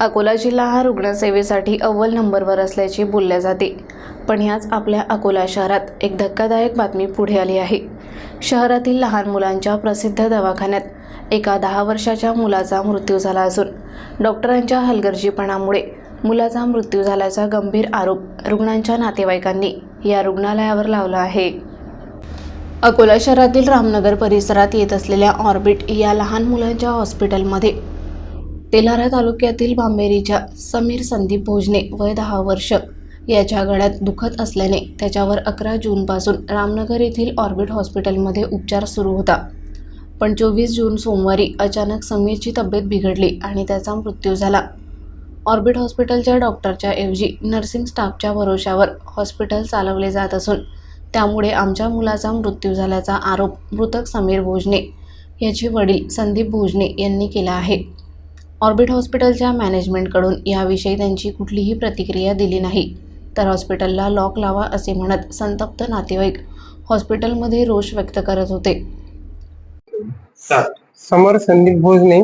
अकोला जिल्हा हा रुग्णसेवेसाठी अव्वल नंबरवर असल्याचे बोलले जाते. पण ह्याच आपल्या अकोला शहरात एक धक्कादायक बातमी पुढे आली आहे. शहरातील लहान मुलांच्या प्रसिद्ध दवाखान्यात एका दहा वर्षाच्या मुलाचा मृत्यू झाला असून डॉक्टरांच्या हलगर्जीपणामुळे मुलाचा मृत्यू झाल्याचा गंभीर आरोप रुग्णांच्या नातेवाईकांनी या रुग्णालयावर लावला आहे. अकोला शहरातील रामनगर परिसरात येत असलेल्या ऑर्बिट या लहान मुलांच्या हॉस्पिटलमध्ये तेलारा तालुक्यातील बांबेरीच्या समीर संदीप भोजने वय दहा वर्ष. याच्या गळ्यात दुखत असल्याने त्याच्यावर अकरा जूनपासून रामनगर येथील ऑर्बिट हॉस्पिटलमध्ये उपचार सुरू होता. पण चोवीस जून सोमवारी अचानक समीरची तब्येत बिघडली आणि त्याचा मृत्यू झाला. ऑर्बिट हॉस्पिटलच्या डॉक्टरच्या ऐवजी नर्सिंग स्टाफच्या भरोशावर हॉस्पिटल चालवले जात असून त्यामुळे आमच्या मुलाचा मृत्यू झाल्याचा आरोप मृतक समीर भोजने याचे वडील संदीप भोजने यांनी केला आहे. ऑर्बिट हॉस्पिटलच्या मॅनेजमेंटकडून याविषयी त्यांची कुठलीही प्रतिक्रिया दिली नाही. तर हॉस्पिटलला लॉक लावा असे म्हणत संतप्त नातेवाईक हॉस्पिटलमध्ये रोष व्यक्त करत होते. समर संदीप भोजने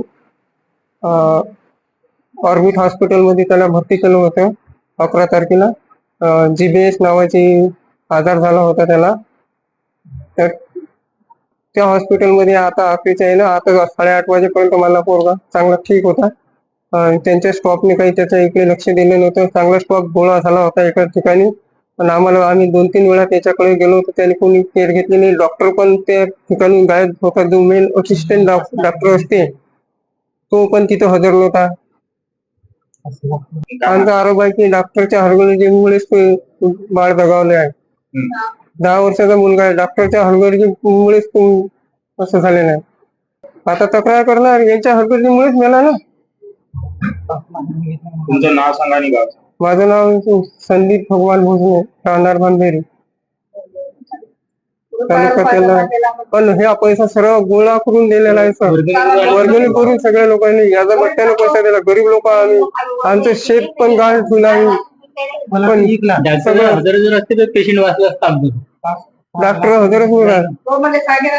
ऑर्बिट हॉस्पिटलमध्ये त्याला भरती केलं होतं अकरा तारखेला. जी बी एस नावाची आजार झाला होता त्याला. तर त्या हॉस्पिटलमध्ये आता अखेरच्या आहे ना आता साडेआठ वाजेपर्यंत मला पोरगा चांगला ठीक होता. त्यांच्या स्टॉपने काही त्याच्या इकडे लक्ष दिलं नव्हतं. चांगला स्टॉप गोळा झाला होता एका ठिकाणी. पण आम्हाला आम्ही दोन तीन वेळा त्याच्याकडे गेलो होतो. त्याने कोणी केअर घेतली नाही. डॉक्टर पण त्या ठिकाणी गायब होता. जो मेन असिस्टंट डॉक्टर असते तो पण तिथे हजर नव्हता. आमचा आरोप आहे की डॉक्टरच्या हरगर्जीमुळेच बाळ दगावले आहे. दहा वर्षाचा मुलगा आहे. डॉक्टरच्या हरगर्जीमुळेच तो असं झालेलं आहे. आता तक्रार करणार यांच्या हरगर्जीमुळेच मेला ना? तुमचं नाव सांगा आणि गाव सांगा. माझं नाव संदीप भगवान भोजने राहणार बांधेरी पण हा पैसा सर्व गोळा करून दिलेला आहे सर. वर्गणी करून सगळ्या लोकांनी याचा बट्ट्याने पैसा दिला गरीब लोक आम्ही आमचं शेत पण गाळ ठेवलं आहे पण सगळं पेशंट वाचलं असतं डॉक्टर हजरच होणार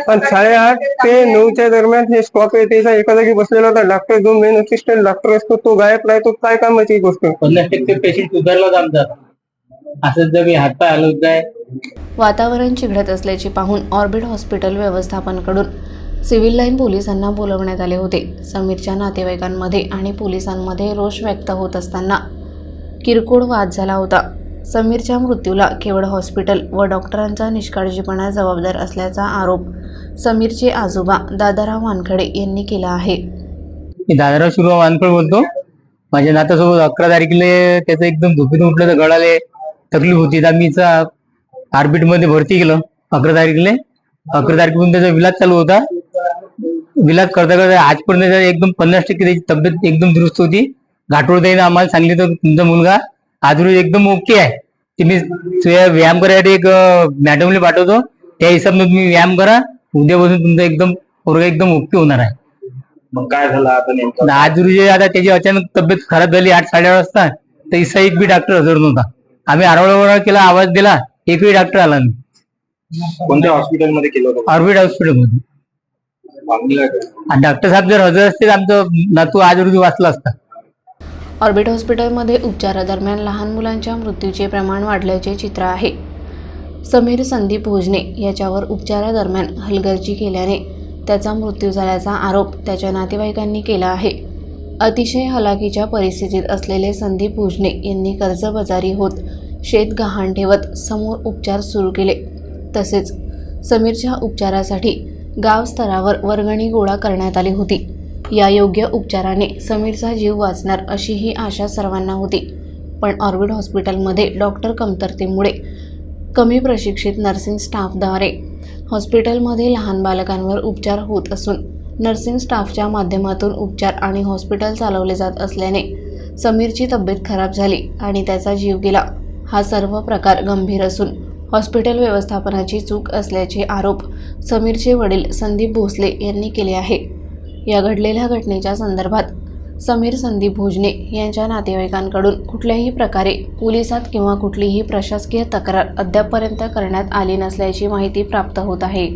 पण साडेआठ ते नऊच्या दरम्यान हे स्टॉप आहे त्याचा एका जागी बसलेला होता. डॉक्टर जो मेन असिस्टंट डॉक्टर असतो तो गायब राहतो काय कामाची गोष्ट? पन्नास टक्के पेशंट सुधारलाच आमचा. असंच जर मी हलवत आहे वातावरण चिघळत असल्याचे पाहून ऑर्बिट हॉस्पिटल व्यवस्थापनाकडून सिव्हिल लाईन पोलिसांना बोलवण्यात आले होते. समीरच्या नातेवाईकांमध्ये आणि पोलिसांमध्ये रोष व्यक्त होत असताना किरकोळ वाद झाला होता. समीरच्या मृत्यूला केवळ हॉस्पिटल व डॉक्टरांचा निष्काळजीपणा जबाबदार असल्याचा आरोप समीरचे आजोबा दादाराव वानखडे यांनी केला आहे. मी दादाराव शिरू वानफळ बोलतो. माझ्या नात्यासोबत अकरा तारखेला त्याचं एकदम झोपेतून उठलं तर गळाले तकलीफ होती. तर मी ऑर्बिटमध्ये भरती केलं अकरा तारखेला. अकरा तारखेपासून त्याचा विलाज चालू होता. विलाज करता करता आजपर्यंत एकदम पन्नास टक्के त्याची तब्येत एकदम दुरुस्त होती. घाटोळताईनं आम्हाला सांगितलं तर तुमचा मुलगा आज रोज एकदम ओके आहे. तुम्ही व्यायाम करायसाठी एक मॅडमला पाठवतो. त्या हिशोबाने तुम्ही व्यायाम करा. उद्यापासून तुमचा एकदम पोरगा एकदम ओके होणार आहे. मग काय झालं आता नेमकं? आणि आज रोजी आता त्याची अचानक तब्येत खराब झाली आठ साडेआठ वाजता तर इसा एक बी डॉक्टर हजर नव्हता. आम्ही आरवडा केला आवाज दिला एकही डॉक्टर आला नाही. कोणत्या हॉस्पिटलमध्ये केलं होतं? ऑर्बिट हॉस्पिटलमध्ये डॉक्टर साहेब जर हजर असते तर आमचं नातू आज रोजी वाचला असता. ऑर्बिट हॉस्पिटलमध्ये उपचारादरम्यान लहान मुलांच्या मृत्यूचे प्रमाण वाढल्याचे चित्र आहे. समीर संदीप भोजने याच्यावर उपचारादरम्यान हलगर्जी केल्याने त्याचा मृत्यू झाल्याचा आरोप त्याच्या नातेवाईकांनी केला आहे. अतिशय हलाखीच्या परिस्थितीत असलेले संदीप भोजने यांनी कर्जबाजारी होत शेत गहाण ठेवत समोर उपचार सुरू केले. तसेच समीरच्या उपचारासाठी गाव स्तरावर वर्गणी गोळा करण्यात आली होती. या योग्य उपचाराने समीरचा जीव वाचणार अशी ही आशा सर्वांना होती. पण ऑर्बिड हॉस्पिटलमध्ये डॉक्टर कमतरतेमुळे कमी प्रशिक्षित नर्सिंग स्टाफद्वारे हॉस्पिटलमध्ये लहान बालकांवर उपचार होत असून नर्सिंग स्टाफच्या माध्यमातून उपचार आणि हॉस्पिटल चालवले जात असल्याने समीरची तब्येत खराब झाली आणि त्याचा जीव गेला. हा सर्व प्रकार गंभीर असून हॉस्पिटल व्यवस्थापनाची चूक असल्याचे आरोप समीरचे वडील संदीप भोसले यांनी केले आहे. या घडलेल्या घटनेच्या संदर्भात समीर संदीप भोजने यांच्या नातेवाईकांकडून कुठल्याही प्रकारे पोलिसात किंवा कुठलीही प्रशासकीय तक्रार अद्यापपर्यंत करण्यात आली नसल्याची माहिती प्राप्त होत आहे.